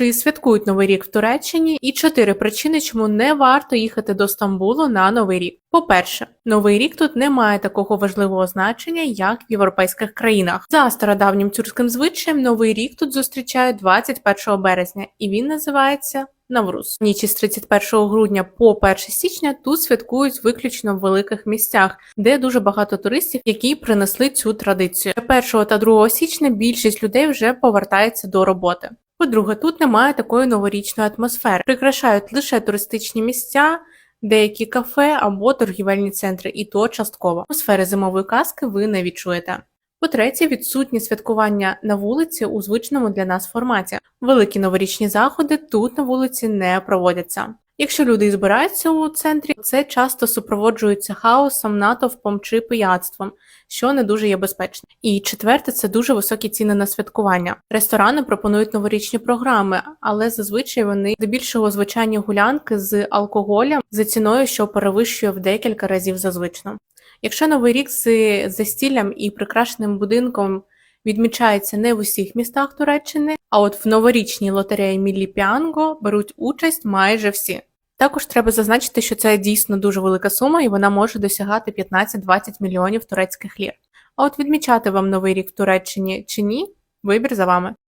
чи святкують Новий рік в Туреччині, і чотири причини, чому не варто їхати до Стамбулу на Новий рік. По-перше, Новий рік тут не має такого важливого значення, як в європейських країнах. За стародавнім тюркським звичаєм, Новий рік тут зустрічають 21 березня, і він називається Навруз. Ніч із 31 грудня по 1 січня тут святкують виключно в великих місцях, де дуже багато туристів, які принесли цю традицію. 1 та 2 січня більшість людей вже повертається до роботи. По-друге, тут немає такої новорічної атмосфери. Прикрашають лише туристичні місця, деякі кафе або торгівельні центри, і то частково. Атмосфери зимової казки ви не відчуєте. По-третє, відсутні святкування на вулиці у звичному для нас форматі. Великі новорічні заходи тут на вулиці не проводяться. Якщо люди і збираються у центрі, це часто супроводжується хаосом, натовпом чи пияцтвом, що не дуже є безпечно. І четверте, це дуже високі ціни на святкування. Ресторани пропонують новорічні програми, але зазвичай вони здебільшого звичайні гулянки з алкоголем за ціною, що перевищує в декілька разів за звичну. Якщо новий рік з застіллям і прикрашеним будинком відмічається не в усіх містах Туреччини, а от в новорічній лотереї Міллі Піанго беруть участь майже всі. Також треба зазначити, що це дійсно дуже велика сума, і вона може досягати 15-20 мільйонів турецьких лір. А от відмічати вам новий рік в Туреччині чи ні, вибір за вами.